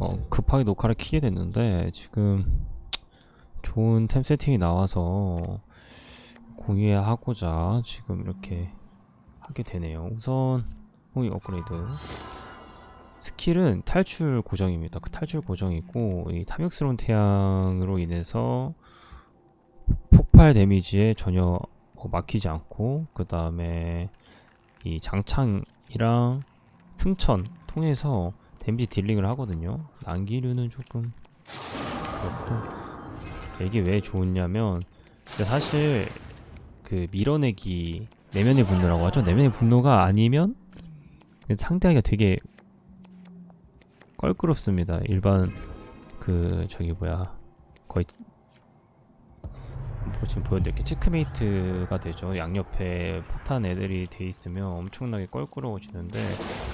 어, 급하게 녹화를 키게 됐는데 지금 좋은 템 세팅이 나와서 공유하고자 지금 이렇게 하게 되네요. 우선 공유 업그레이드 스킬은 탈출 고정입니다. 그 탈출 고정이고 이 탐욕스러운 태양으로 인해서 폭발 데미지에 전혀 어, 막히지 않고 그 다음에 이 장창이랑 승천 통해서 데미지 딜링을 하거든요. 난기류는 조금 그렇고 이게 왜 좋냐면 사실 그 밀어내기 내면의 분노라고 하죠. 내면의 분노가 아니면 상대하기가 되게 껄끄럽습니다. 일반 그 저기 뭐야 거의 뭐 지금 보여드릴게 체크메이트가 되죠. 양옆에 폭탄 애들이 돼 있으면 엄청나게 껄끄러워지는데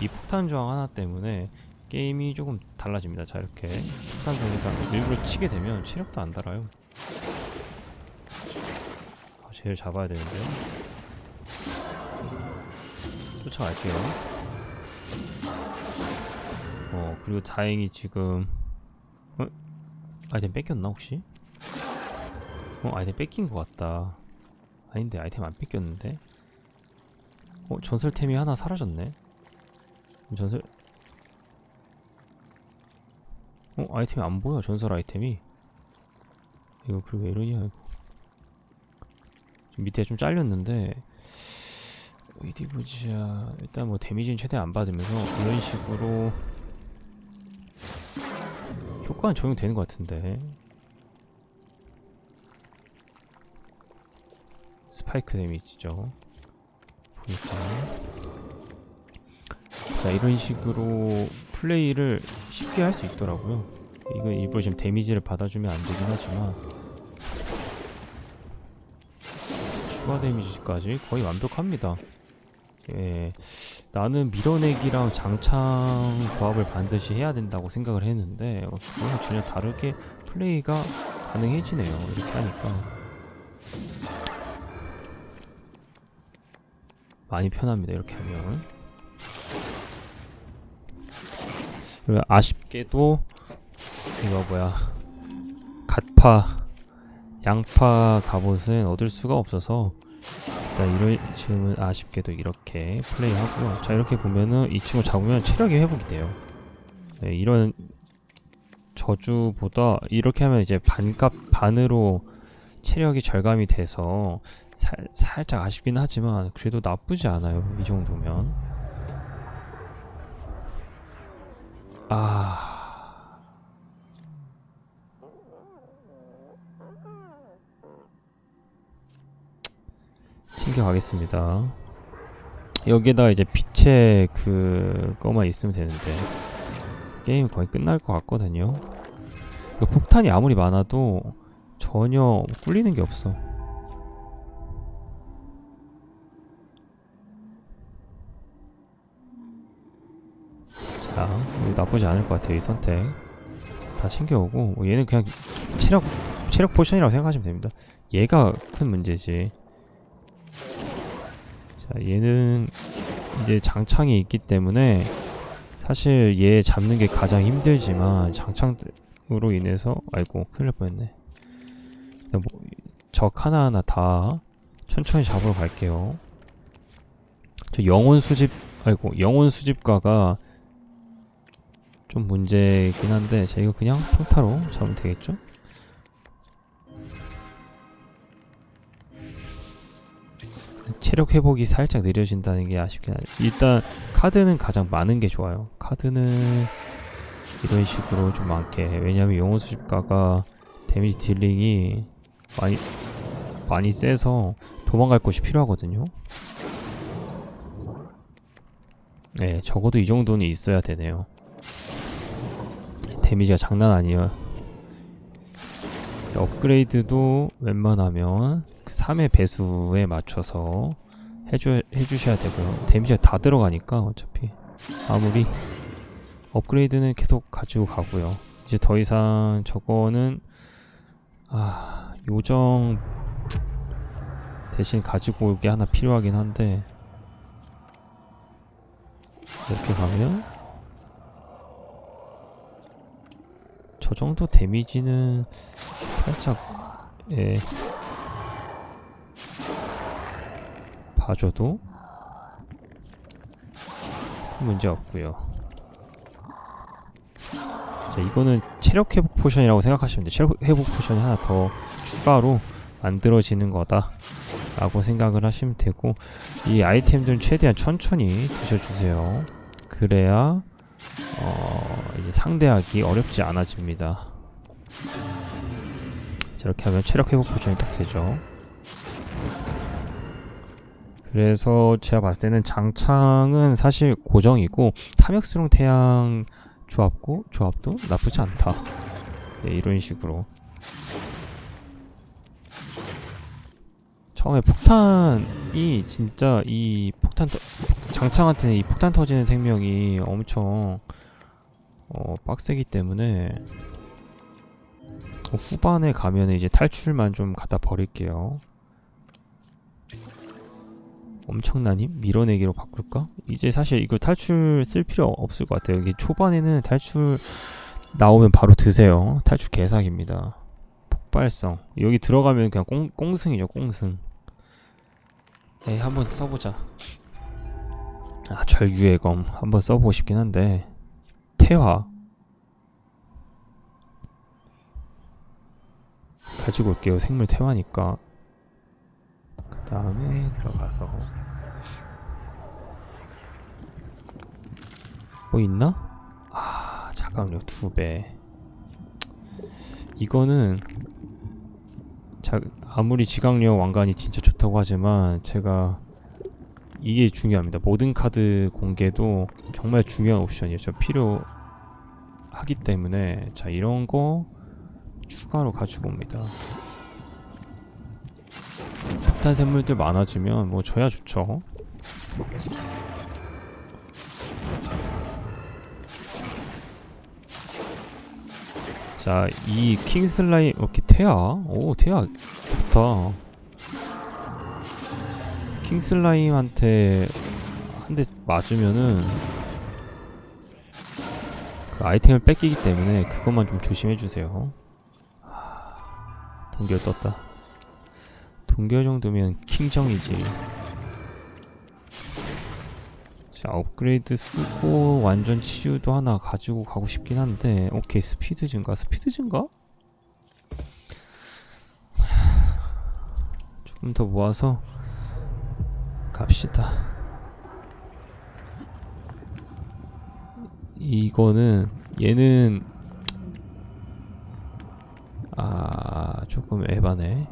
이 폭탄 저항 하나 때문에 게임이 조금 달라집니다. 자 이렇게 폭탄 저항이니까 일부러 치게 되면 체력도 안 달아요. 아, 쟤를 잡아야 되는데요. 쫓아갈게요. 어 그리고 다행히 지금 어? 아이템 뺏겼나 혹시? 어 아이템 뺏긴 것 같다 아닌데 아이템 안 뺏겼는데 어 전설템이 하나 사라졌네 전설 어 아이템이 안 보여 전설 아이템이? 이거 그리고 왜 이러냐 이거. 좀 밑에 좀 잘렸는데. 어디 보자. 일단 뭐 데미지는 최대한 안 받으면서 이런 식으로 효과는 적용되는 것 같은데. 스파이크 데미지죠. 보니까. 자 이런 식으로 플레이를 쉽게 할 수 있더라고요. 이거 일부러 지금 데미지를 받아주면 안 되긴 하지만 추가 데미지까지 거의 완벽합니다. 예, 나는 밀어내기랑 장창 조합을 반드시 해야 된다고 생각을 했는데 어, 전혀 다르게 플레이가 가능해지네요. 이렇게 하니까. 많이 편합니다 이렇게 하면 그리고 아쉽게도 이거 뭐야. 갓파 양파 갑옷은 얻을 수가 없어서 일단 이런 지금은 아쉽게도 이렇게 플레이하고요 자 이렇게 보면은 이 친구 잡으면 체력이 회복이 돼요. 네, 이런 저주보다 이렇게 하면 이제 반값 반으로 체력이 절감이 돼서 살, 살짝 아쉽긴 하지만 그래도 나쁘지 않아요 이 정도면 아. 챙겨가겠습니다. 여기에다가 이제 빛의 그 거만 있으면 되는데. 게임 거의 끝날 것 같거든요. 그 폭탄이 아무리 많아도 전혀 꿀리는 게 없어 자, 이거 나쁘지 않을 것 같아요, 이 선택. 다 챙겨오고, 뭐 얘는 그냥 체력, 체력 포션이라고 생각하시면 됩니다. 얘가 큰 문제지. 자, 얘는 이제 장창이 있기 때문에 사실 얘 잡는 게 가장 힘들지만 장창으로 인해서, 아이고, 큰일 날 뻔했네. 뭐, 적 하나하나 다 천천히 잡으러 갈게요. 저 영혼 수집, 아이고, 영혼 수집가가 좀 문제긴 한데 자 이거 그냥 평타로 잡으면 되겠죠? 체력 회복이 살짝 느려진다는 게 아쉽긴 하죠. 일단 카드는 가장 많은 게 좋아요. 카드는 이런 식으로 좀 많게. 왜냐면 영혼 수집가가 데미지 딜링이 많이 많이 세서 도망갈 곳이 필요하거든요. 네 적어도 이 정도는 있어야 되네요 데미지가 장난 아니에요. 업그레이드도 웬만하면 그 3의 배수에 맞춰서 해줘, 해주셔야 되고요. 데미지가 다 들어가니까 어차피 아무리 업그레이드는 계속 가지고 가고요. 이제 더 이상 저거는 아 요정 대신 가지고 올 게 하나 필요하긴 한데 이렇게 가면 정도 데미지는 살짝 예 봐줘도 큰 문제 없고요. 자 이거는 체력 회복 포션이라고 생각하시면 돼요. 체력 회복 포션이 하나 더 추가로 만들어지는 거다. 라고 생각을 하시면 되고 이 아이템들은 최대한 천천히 드셔주세요. 그래야 어, 이제 상대하기 어렵지 않아집니다. 저렇게 하면 체력 회복 포션이 딱 되죠. 그래서 제가 봤을 때는 장창은 사실 고정이고 탐욕스러운 태양 조합고 조합도 나쁘지 않다. 네, 이런 식으로. 처음에 폭탄이 진짜 이 폭탄 터, 장창한테는 이 폭탄 터지는 생명이 엄청 어, 빡세기 때문에 어, 후반에 가면 이제 탈출만 좀 갖다 버릴게요. 엄청난 힘? 밀어내기로 바꿀까? 이제 사실 이거 탈출 쓸 필요 없을 것 같아요. 이게 초반에는 탈출 나오면 바로 드세요. 탈출 개사기입니다. 폭발성. 여기 들어가면 그냥 꽁, 꽁승이죠, 꽁승. 에이, 한번 써보자. 아, 절유의 검. 한번 써보고 싶긴 한데. 태화. 가지고 올게요. 생물 태화니까. 그 다음에 들어가서. 뭐 있나? 아, 잠깐만요. 두 배. 이거는 자, 아무리 지각력 왕관이 진짜 좋다고 하지만 제가 이게 중요합니다. 모든 카드 공개도 정말 중요한 옵션이에요. 저 필요 하기 때문에 자 이런 거 추가로 가지고 옵니다. 폭탄 샘물들 많아지면 뭐 저야 좋죠. 자, 이 킹슬라임, 이렇게 태아? 오, 태아 좋다. 킹슬라임한테 한 대 맞으면은 그 아이템을 뺏기기 때문에 그것만 좀 조심해주세요. 하, 동결 떴다. 동결 정도면 킹정이지. 자, 업그레이드 쓰고 완전 치유도 하나 가지고 가고 싶긴 한데, 오케이, 스피드 증가, 스피드 증가? 조금 더 모아서 갑시다. 이거는, 얘는, 아, 조금 에바네.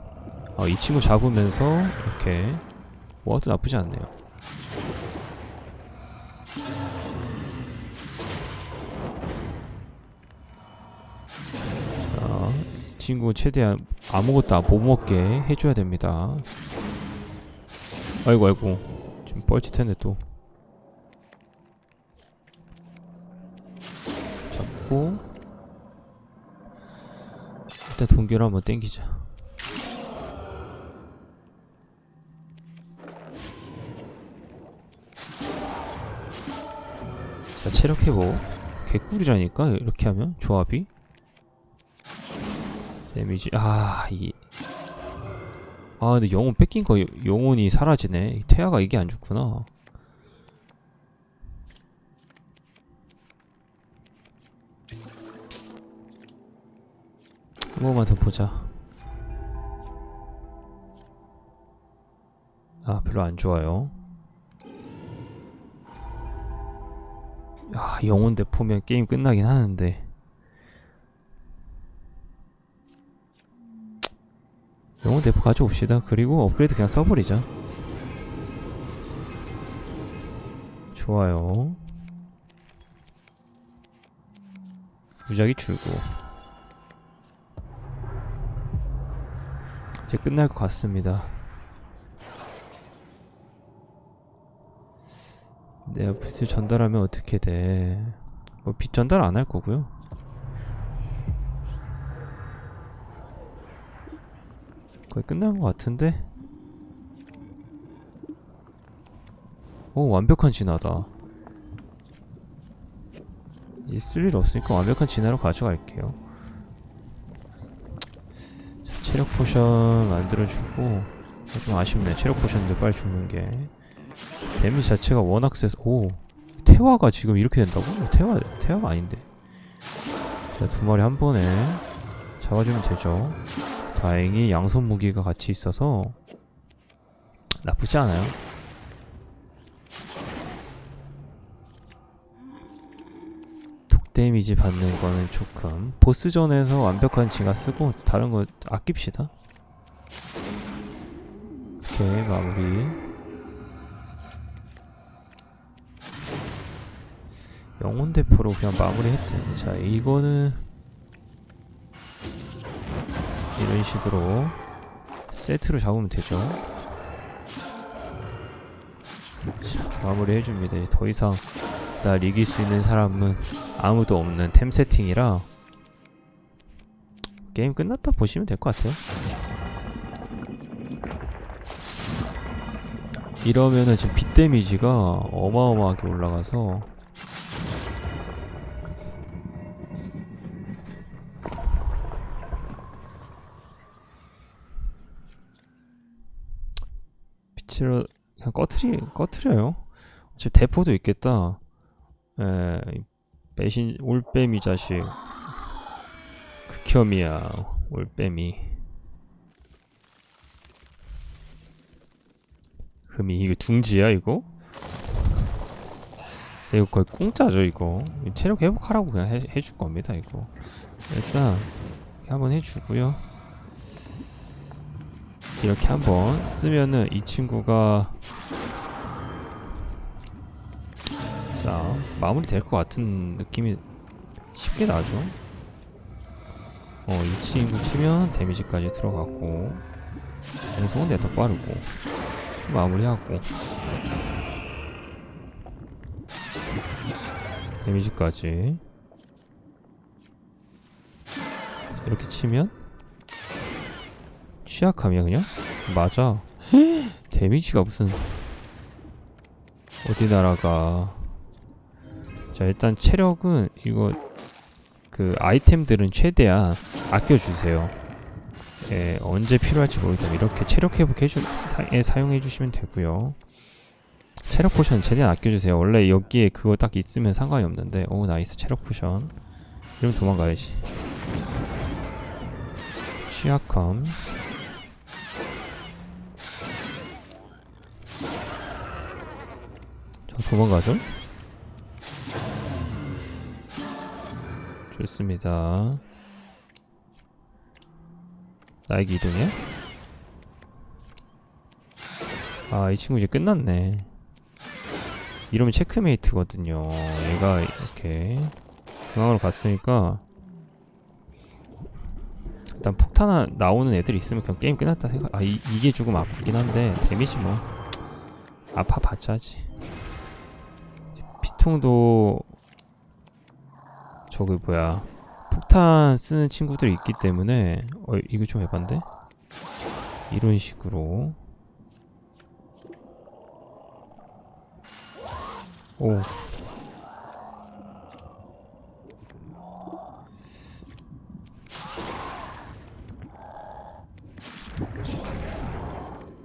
어, 이 친구 잡으면서, 이렇게, 모아도 나쁘지 않네요. 자, 이 친구 최대한 아무것도 못 먹게 해줘야 됩니다. 아이고 아이고 지금 뻘짓했네 또. 잡고 일단 동결 한번 땡기자. 자 체력 회복. 개꿀이라니까? 이렇게 하면? 조합이? 데미지 아 이. 아 근데 영혼 뺏긴 거 여- 영혼이 사라지네. 이 태아가 이게 안 좋구나 한 번만 더 보자 아 별로 안 좋아요 아 영혼 대포면 게임 끝나긴 하는데 영혼 대포 가져옵시다. 그리고 업그레이드 그냥 써버리자. 좋아요. 무작위 주고. 이제 끝날 것 같습니다. 내가 빚을 전달하면 어떻게 돼? 뭐빚 전달 안 할 거고요. 거의 끝난 것 같은데? 오 완벽한 진화다 이제 쓸일 없으니까 완벽한 진화로 가져갈게요 체력 포션 만들어주고 좀 아쉽네. 체력 포션도 빨리 죽는 게. 데미지 자체가 워낙 세서 오. 태화가 지금 이렇게 된다고? 태화 태화가 아닌데. 자, 두 마리 한 번에 잡아주면 되죠. 다행히 양손 무기가 같이 있어서 나쁘지 않아요 데미지 받는 거는 조금. 보스전에서 완벽한 징화 쓰고 다른 거 아낍시다. 오케이 마무리. 영혼 대포로 그냥 마무리 했대 자 이거는 이런 식으로 세트로 잡으면 되죠. 자, 마무리 해줍니다. 더 이상 날 이길 수 있는 사람은 아무도 없는 템 세팅이라 게임 끝났다 보시면 될 것 같아요 이러면은 지금 빛 데미지가 어마어마하게 올라가서 빛으로 그냥 꺼트리 꺼트려요. 지금 대포도 있겠다. 에 배신 올빼미 자식 극혐이야 올빼미. 흠이 이거 둥지야 이거? 이거 거의 공짜죠 이거 이거 체력 회복하라고 그냥 해, 해줄 겁니다 이거 일단 이렇게 한번 해주고요 이렇게 한번 쓰면은 이 친구가 자 마무리 될 것 같은 느낌이 쉽게 나죠? 어 이 친구 치면 데미지까지 들어갔고 공속은 내가 더 빠르고 마무리하고. 데미지까지. 이렇게 치면 취약함이야 그냥? 맞아. 데미지가 무슨 어디 나라가 자 일단 체력은 이거 그 아이템들은 최대한 아껴주세요. 예, 언제 필요할지 모르기 때문에 이렇게 체력 회복해주, 사, 사용해 주시면 되고요. 체력 포션 최대한 아껴주세요. 원래 여기에 그거 딱 있으면 상관이 없는데 오 나이스 체력 포션. 이러면 도망가야지. 취약함. 자 도망가죠 좋습니다 나에게 이동해? 아, 이 친구 이제 끝났네. 이러면 체크메이트거든요. 얘가 이렇게 중앙으로 갔으니까 일단 폭탄 하- 나오는 애들 있으면 그냥 게임 끝났다 생각. 아, 이, 이게 조금 아프긴 한데 데미지 뭐 아파 봤자지. 피통도 저기 뭐야 폭탄 쓰는 친구들이 있기 때문에 어 이거 좀 해반데? 이런 식으로. 오.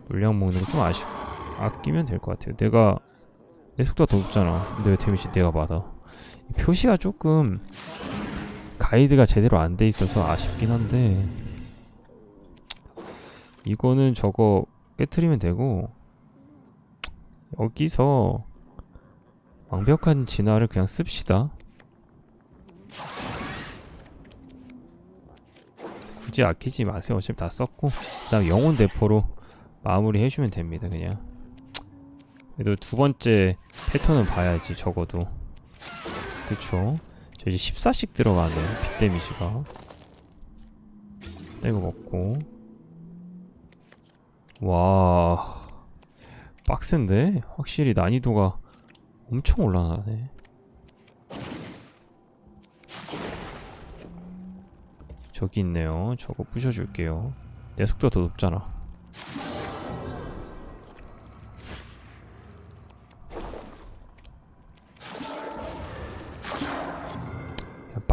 물량 먹는 거 좀 아쉽 아끼면 될 것 같아요. 내가 내 속도가 더 높잖아. 근데 왜 데미지 내가 받아. 이 표시가 조금 가이드가 제대로 안 돼 있어서 아쉽긴 한데 이거는 저거 깨트리면 되고 여기서 완벽한 진화를 그냥 씁시다. 굳이 아끼지 마세요. 어차피 다 썼고 그 다음 영혼 대포로 마무리 해주면 됩니다 그냥. 그래도 두 번째 패턴은 봐야지 적어도 그쵸. 저 이제 14씩 들어가네요 빛 데미지가. 이거 먹고. 와. 빡센데? 확실히 난이도가 엄청 올라가네. 저기 있네요. 저거 부셔줄게요. 내 속도가 더 높잖아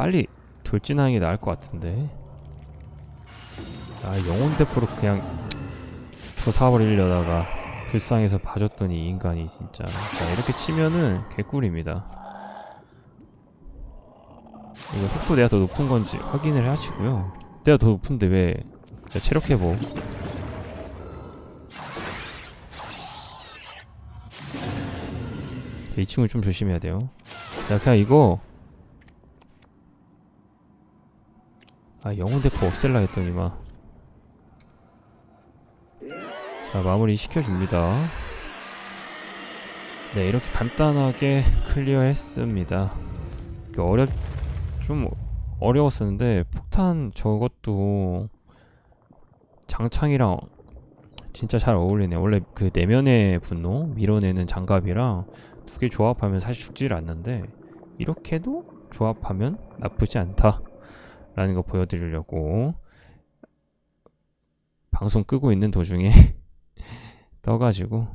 빨리 돌진하는 게 나을 것 같은데. 아 영혼 대포로 그냥 조사버리려다가 불쌍해서 봐줬더니 이 인간이 진짜. 자 이렇게 치면은 개꿀입니다. 이거 속도 내가 더 높은 건지 확인을 하시고요. 내가 더 높은데 왜 자, 체력 회복 이 친구 좀 조심해야 돼요. 자 그냥 이거 아 영혼 대포 없앨라 했더니만 자 마무리 시켜줍니다. 네 이렇게 간단하게 클리어 했습니다. 그 어렵 좀 어려웠었는데 폭탄 저것도 장창이랑 진짜 잘 어울리네. 원래 그 내면의 분노? 밀어내는 장갑이랑 두 개 조합하면 사실 죽지를 않는데 이렇게도 조합하면 나쁘지 않다 라는 거 보여드리려고 방송 끄고 있는 도중에 떠가지고.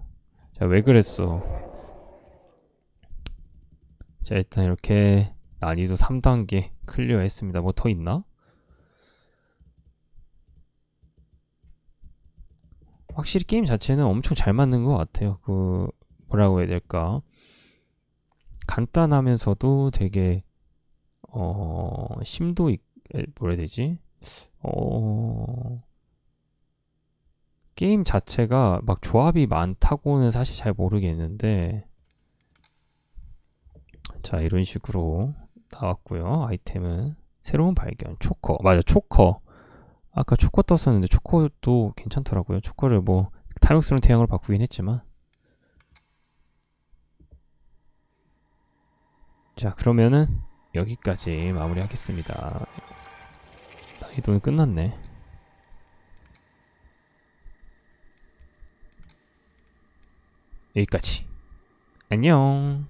자 왜 그랬어? 자 일단 이렇게 난이도 3단계 클리어 했습니다. 뭐 더 있나? 확실히 게임 자체는 엄청 잘 맞는 것 같아요. 그 뭐라고 해야 될까? 간단하면서도 되게 어 심도 있 에, 뭐라 해야 되지? 어 게임 자체가 막 조합이 많다고는 사실 잘 모르겠는데 자 이런 식으로 나왔고요. 아이템은 새로운 발견 초커. 맞아 초커. 아까 초커 떴었는데 초커도 괜찮더라고요. 초커를 뭐 탐욕스러운 태양으로 바꾸긴 했지만. 자 그러면은 여기까지 마무리하겠습니다. 난이도는 끝났네. 여기까지. 안녕